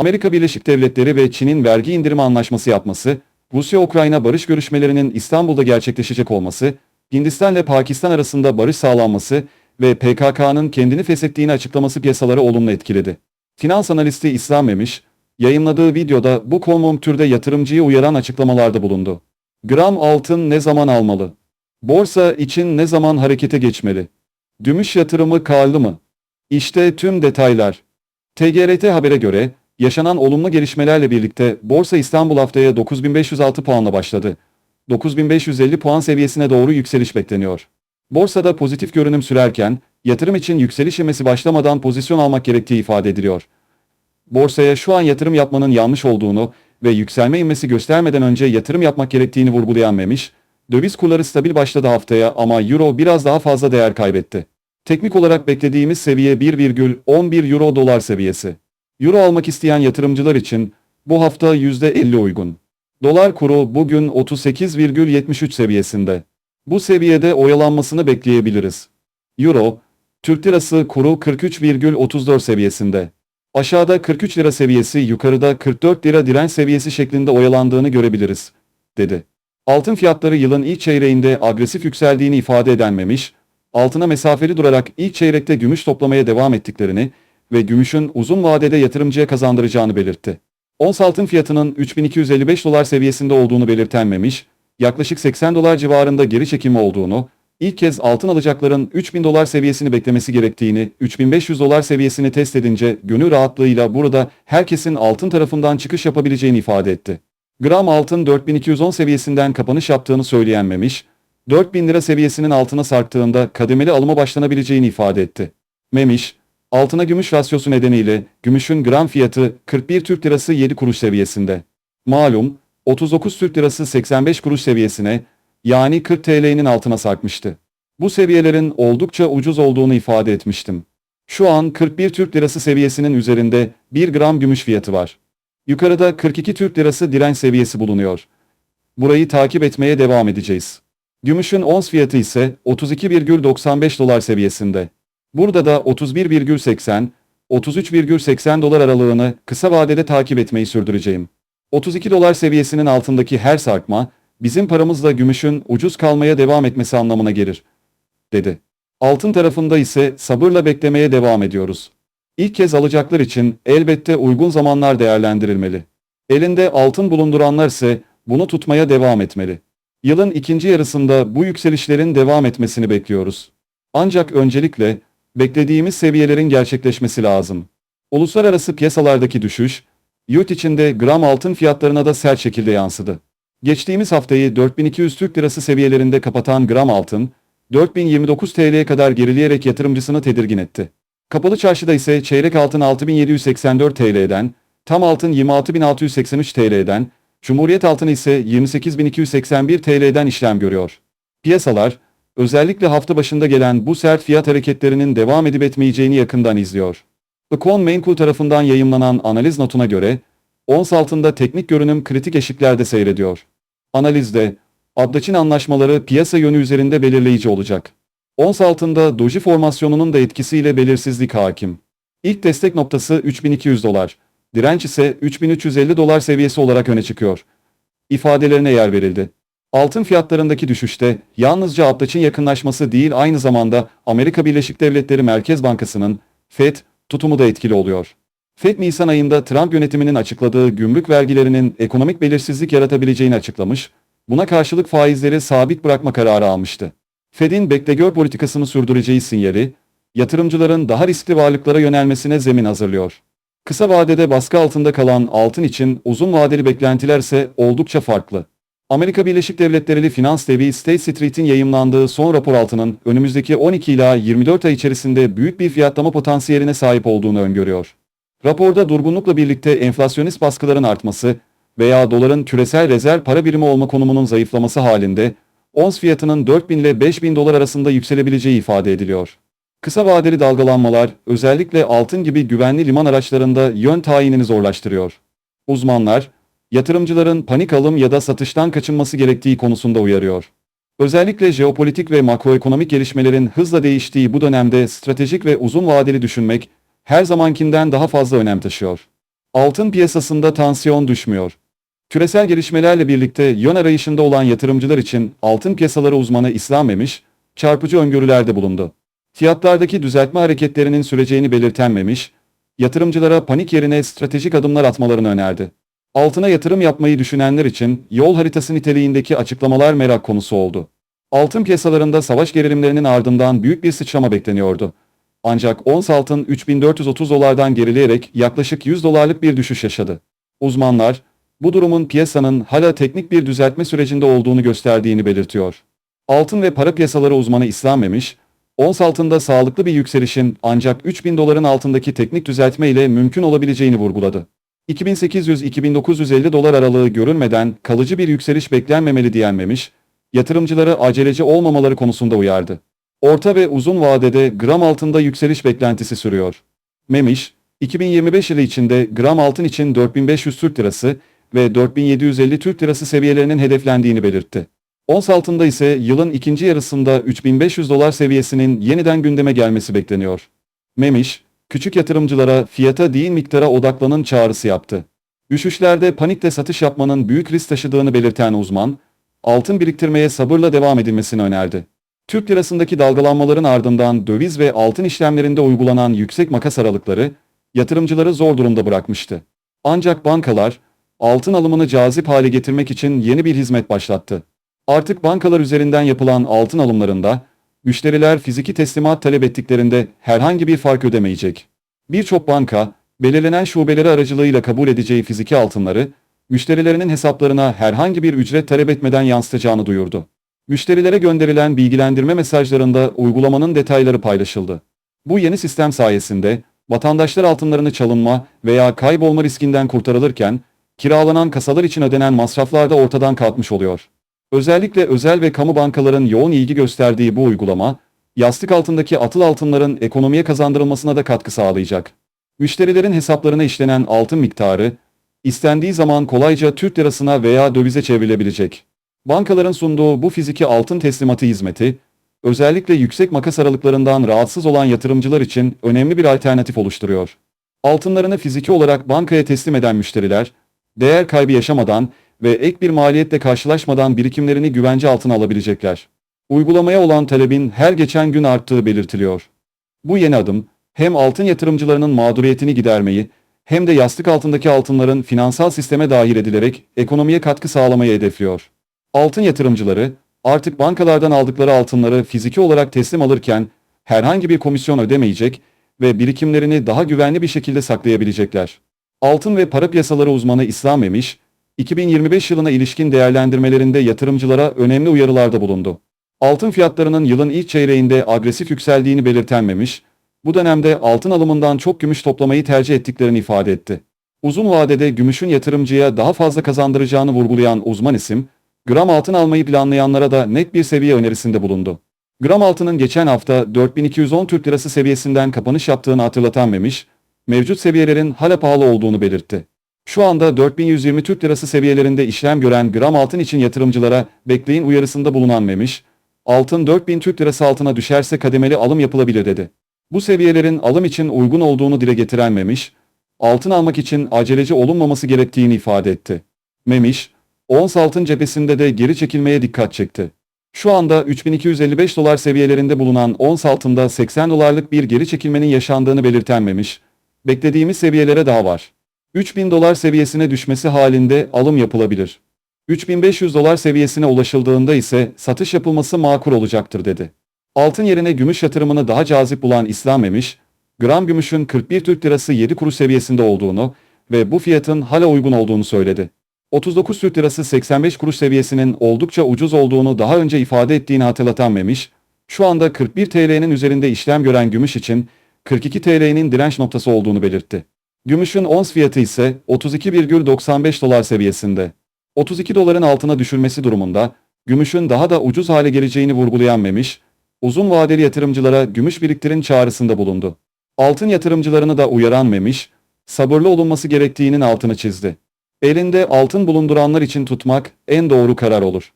Amerika Birleşik Devletleri ve Çin'in vergi indirimi anlaşması yapması, Rusya-Ukrayna barış görüşmelerinin İstanbul'da gerçekleşecek olması, Hindistan ile Pakistan arasında barış sağlanması ve PKK'nın kendini feshettiğini açıklaması piyasaları olumlu etkiledi. Finans analisti İslam Memiş, yayınladığı videoda bu konjonktürde yatırımcıyı uyaran açıklamalarda bulundu. Gram altın ne zaman almalı? Borsa için ne zaman harekete geçmeli? Gümüş yatırımı karlı mı? İşte tüm detaylar. TGRT habere göre, yaşanan olumlu gelişmelerle birlikte Borsa İstanbul haftaya 9506 puanla başladı. 9550 puan seviyesine doğru yükseliş bekleniyor. Borsada pozitif görünüm sürerken, yatırım için yükseliş ivmesi başlamadan pozisyon almak gerektiği ifade ediliyor. Borsaya şu an yatırım yapmanın yanlış olduğunu ve yükselme ivmesi göstermeden önce yatırım yapmak gerektiğini vurgulayan Memiş, döviz kurları stabil başladı haftaya ama Euro biraz daha fazla değer kaybetti. Teknik olarak beklediğimiz seviye 1,11 Euro dolar seviyesi. Euro almak isteyen yatırımcılar için bu hafta %50 uygun. Dolar kuru bugün 38,73 seviyesinde. Bu seviyede oyalanmasını bekleyebiliriz. Euro, Türk lirası kuru 43,34 seviyesinde. Aşağıda 43 lira seviyesi, yukarıda 44 lira direnç seviyesi şeklinde oyalandığını görebiliriz, dedi. Altın fiyatları yılın ilk çeyreğinde agresif yükseldiğini ifade edenmemiş, altına mesafeli durarak ilk çeyrekte gümüş toplamaya devam ettiklerini ve gümüşün uzun vadede yatırımcıya kazandıracağını belirtti. Ons altın fiyatının 3255 dolar seviyesinde olduğunu belirtenmemiş, yaklaşık 80 dolar civarında geri çekimi olduğunu, ilk kez altın alacakların 3000 dolar seviyesini beklemesi gerektiğini, 3500 dolar seviyesini test edince gönül rahatlığıyla burada herkesin altın tarafından çıkış yapabileceğini ifade etti. Gram altın 4210 seviyesinden kapanış yaptığını söyleyen Memiş, 4000 lira seviyesinin altına sarktığında kademeli alıma başlanabileceğini ifade etti. Memiş, altına gümüş rasyosu nedeniyle gümüşün gram fiyatı 41 Türk Lirası 7 kuruş seviyesinde. Malum, 39 Türk Lirası 85 kuruş seviyesine, yani 40 TL'nin altına sarkmıştı. Bu seviyelerin oldukça ucuz olduğunu ifade etmiştim. Şu an 41 Türk Lirası seviyesinin üzerinde 1 gram gümüş fiyatı var. Yukarıda 42 Türk Lirası direnç seviyesi bulunuyor. Burayı takip etmeye devam edeceğiz. Gümüşün ons fiyatı ise 32,95 dolar seviyesinde. Burada da 31,80, 33,80 dolar aralığını kısa vadede takip etmeyi sürdüreceğim. 32 dolar seviyesinin altındaki her sarkma, bizim paramızla gümüşün ucuz kalmaya devam etmesi anlamına gelir, dedi. Altın tarafında ise sabırla beklemeye devam ediyoruz. İlk kez alacaklar için elbette uygun zamanlar değerlendirilmeli. Elinde altın bulunduranlar ise bunu tutmaya devam etmeli. Yılın ikinci yarısında bu yükselişlerin devam etmesini bekliyoruz. Ancak öncelikle beklediğimiz seviyelerin gerçekleşmesi lazım. Uluslararası piyasalardaki düşüş, yurt içinde gram altın fiyatlarına da sert şekilde yansıdı. Geçtiğimiz haftayı 4200 Türk Lirası seviyelerinde kapatan gram altın, 4029 TL'ye kadar gerileyerek yatırımcısını tedirgin etti. Kapalı çarşıda ise çeyrek altın 6784 TL'den, tam altın 26683 TL'den, Cumhuriyet altını ise 28281 TL'den işlem görüyor. Piyasalar, özellikle hafta başında gelen bu sert fiyat hareketlerinin devam edip etmeyeceğini yakından izliyor. Econ Menkul tarafından yayımlanan analiz notuna göre, ons altında teknik görünüm kritik eşiklerde seyrediyor. Analizde, Abdaçin anlaşmaları piyasa yönü üzerinde belirleyici olacak. Ons altında doji formasyonunun da etkisiyle belirsizlik hakim. İlk destek noktası 3200 dolar, direnç ise 3350 dolar seviyesi olarak öne çıkıyor. İfadelerine yer verildi. Altın fiyatlarındaki düşüşte yalnızca Abdaç'ın yakınlaşması değil aynı zamanda Amerika Birleşik Devletleri Merkez Bankası'nın FED tutumu da etkili oluyor. FED Nisan ayında Trump yönetiminin açıkladığı gümrük vergilerinin ekonomik belirsizlik yaratabileceğini açıklamış, buna karşılık faizleri sabit bırakma kararı almıştı. Fed'in beklegör politikasını sürdüreceği sinyali, yatırımcıların daha riskli varlıklara yönelmesine zemin hazırlıyor. Kısa vadede baskı altında kalan altın için uzun vadeli beklentiler ise oldukça farklı. Amerika Birleşik Devletleri'li finans devi State Street'in yayımlandığı son rapor altının önümüzdeki 12 ila 24 ay içerisinde büyük bir fiyatlama potansiyeline sahip olduğunu öngörüyor. Raporda durgunlukla birlikte enflasyonist baskıların artması veya doların küresel rezerv para birimi olma konumunun zayıflaması halinde ons fiyatının 4000 ile 5000 dolar arasında yükselebileceği ifade ediliyor. Kısa vadeli dalgalanmalar özellikle altın gibi güvenli liman araçlarında yön tayinini zorlaştırıyor. Uzmanlar, yatırımcıların panik alım ya da satıştan kaçınması gerektiği konusunda uyarıyor. Özellikle jeopolitik ve makroekonomik gelişmelerin hızla değiştiği bu dönemde stratejik ve uzun vadeli düşünmek her zamankinden daha fazla önem taşıyor. Altın piyasasında tansiyon düşmüyor. Küresel gelişmelerle birlikte yön arayışında olan yatırımcılar için altın piyasaları uzmanı İslam Memiş, çarpıcı öngörülerde bulundu. Fiyatlardaki düzeltme hareketlerinin süreceğini belirten Memiş, yatırımcılara panik yerine stratejik adımlar atmalarını önerdi. Altına yatırım yapmayı düşünenler için yol haritası niteliğindeki açıklamalar merak konusu oldu. Altın piyasalarında savaş gerilimlerinin ardından büyük bir sıçrama bekleniyordu. Ancak ons altın 3430 dolardan gerileyerek yaklaşık 100 dolarlık bir düşüş yaşadı. Uzmanlar, bu durumun piyasanın hala teknik bir düzeltme sürecinde olduğunu gösterdiğini belirtiyor. Altın ve para piyasaları uzmanı İslam Memiş, ons altında sağlıklı bir yükselişin ancak 3000 doların altındaki teknik düzeltme ile mümkün olabileceğini vurguladı. 2800-2950 dolar aralığı görülmeden kalıcı bir yükseliş beklenmemeli diyen Memiş, yatırımcıları aceleci olmamaları konusunda uyardı. Orta ve uzun vadede gram altında yükseliş beklentisi sürüyor. Memiş, 2025 yılı içinde gram altın için 4500 Türk Lirası ve 4750 Türk Lirası seviyelerinin hedeflendiğini belirtti. Ons altında ise yılın ikinci yarısında 3500 dolar seviyesinin yeniden gündeme gelmesi bekleniyor. Memiş, küçük yatırımcılara fiyata değil miktara odaklanın çağrısı yaptı. Düşüşlerde panikle satış yapmanın büyük risk taşıdığını belirten uzman, altın biriktirmeye sabırla devam edilmesini önerdi. Türk lirasındaki dalgalanmaların ardından döviz ve altın işlemlerinde uygulanan yüksek makas aralıkları yatırımcıları zor durumda bırakmıştı. Ancak bankalar altın alımını cazip hale getirmek için yeni bir hizmet başlattı. Artık bankalar üzerinden yapılan altın alımlarında müşteriler fiziki teslimat talep ettiklerinde herhangi bir fark ödemeyecek. Birçok banka belirlenen şubeleri aracılığıyla kabul edeceği fiziki altınları müşterilerinin hesaplarına herhangi bir ücret talep etmeden yansıtacağını duyurdu. Müşterilere gönderilen bilgilendirme mesajlarında uygulamanın detayları paylaşıldı. Bu yeni sistem sayesinde vatandaşlar altınlarını çalınma veya kaybolma riskinden kurtarılırken kiralanan kasalar için ödenen masraflar da ortadan kalkmış oluyor. Özellikle özel ve kamu bankaların yoğun ilgi gösterdiği bu uygulama, yastık altındaki atıl altınların ekonomiye kazandırılmasına da katkı sağlayacak. Müşterilerin hesaplarına işlenen altın miktarı, istendiği zaman kolayca Türk lirasına veya dövize çevrilebilecek. Bankaların sunduğu bu fiziki altın teslimatı hizmeti, özellikle yüksek makas aralıklarından rahatsız olan yatırımcılar için önemli bir alternatif oluşturuyor. Altınlarını fiziki olarak bankaya teslim eden müşteriler, değer kaybı yaşamadan ve ek bir maliyetle karşılaşmadan birikimlerini güvence altına alabilecekler. Uygulamaya olan talebin her geçen gün arttığı belirtiliyor. Bu yeni adım, hem altın yatırımcılarının mağduriyetini gidermeyi, hem de yastık altındaki altınların finansal sisteme dahil edilerek ekonomiye katkı sağlamayı hedefliyor. Altın yatırımcıları, artık bankalardan aldıkları altınları fiziki olarak teslim alırken herhangi bir komisyon ödemeyecek ve birikimlerini daha güvenli bir şekilde saklayabilecekler. Altın ve para piyasaları uzmanı İslam Emiş, 2025 yılına ilişkin değerlendirmelerinde yatırımcılara önemli uyarılarda bulundu. Altın fiyatlarının yılın ilk çeyreğinde agresif yükseldiğini belirten Memiş, bu dönemde altın alımından çok gümüş toplamayı tercih ettiklerini ifade etti. Uzun vadede gümüşün yatırımcıya daha fazla kazandıracağını vurgulayan uzman isim, gram altın almayı planlayanlara da net bir seviye önerisinde bulundu. Gram altının geçen hafta 4210 Türk Lirası seviyesinden kapanış yaptığını hatırlatan Memiş, mevcut seviyelerin hala pahalı olduğunu belirtti. Şu anda 4120 Türk Lirası seviyelerinde işlem gören gram altın için yatırımcılara bekleyin uyarısında bulunan Memiş, altın 4000 Türk Lirası altına düşerse kademeli alım yapılabilir dedi. Bu seviyelerin alım için uygun olduğunu dile getiren Memiş, altın almak için aceleci olunmaması gerektiğini ifade etti. Memiş, ons altın cephesinde de geri çekilmeye dikkat çekti. Şu anda 3255 dolar seviyelerinde bulunan ons altında 80 dolarlık bir geri çekilmenin yaşandığını belirten Memiş, beklediğimiz seviyelere daha var. 3000 dolar seviyesine düşmesi halinde alım yapılabilir. 3500 dolar seviyesine ulaşıldığında ise satış yapılması makul olacaktır dedi. Altın yerine gümüş yatırımını daha cazip bulan İslam Emiş, gram gümüşün 41 Türk Lirası 7 kuruş seviyesinde olduğunu ve bu fiyatın hala uygun olduğunu söyledi. 39 Türk Lirası 85 kuruş seviyesinin oldukça ucuz olduğunu daha önce ifade ettiğini hatırlatan Memiş, şu anda 41 TL'nin üzerinde işlem gören gümüş için 42 TL'nin direnç noktası olduğunu belirtti. Gümüşün ons fiyatı ise 32,95 dolar seviyesinde. 32 doların altına düşürmesi durumunda gümüşün daha da ucuz hale geleceğini vurgulayan Memiş, uzun vadeli yatırımcılara gümüş biriktirin çağrısında bulundu. Altın yatırımcılarını da uyaran Memiş, sabırlı olunması gerektiğinin altını çizdi. Elinde altın bulunduranlar için tutmak en doğru karar olur.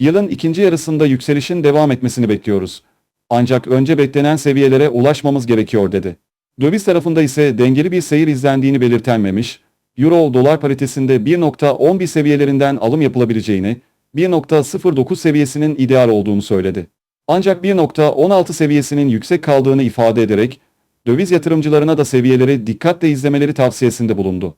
Yılın ikinci yarısında yükselişin devam etmesini bekliyoruz. Ancak önce beklenen seviyelere ulaşmamız gerekiyor dedi. Döviz tarafında ise dengeli bir seyir izlendiğini belirten Memiş, Euro dolar paritesinde 1.11 seviyelerinden alım yapılabileceğini, 1.09 seviyesinin ideal olduğunu söyledi. Ancak 1.16 seviyesinin yüksek kaldığını ifade ederek, döviz yatırımcılarına da seviyeleri dikkatle izlemeleri tavsiyesinde bulundu.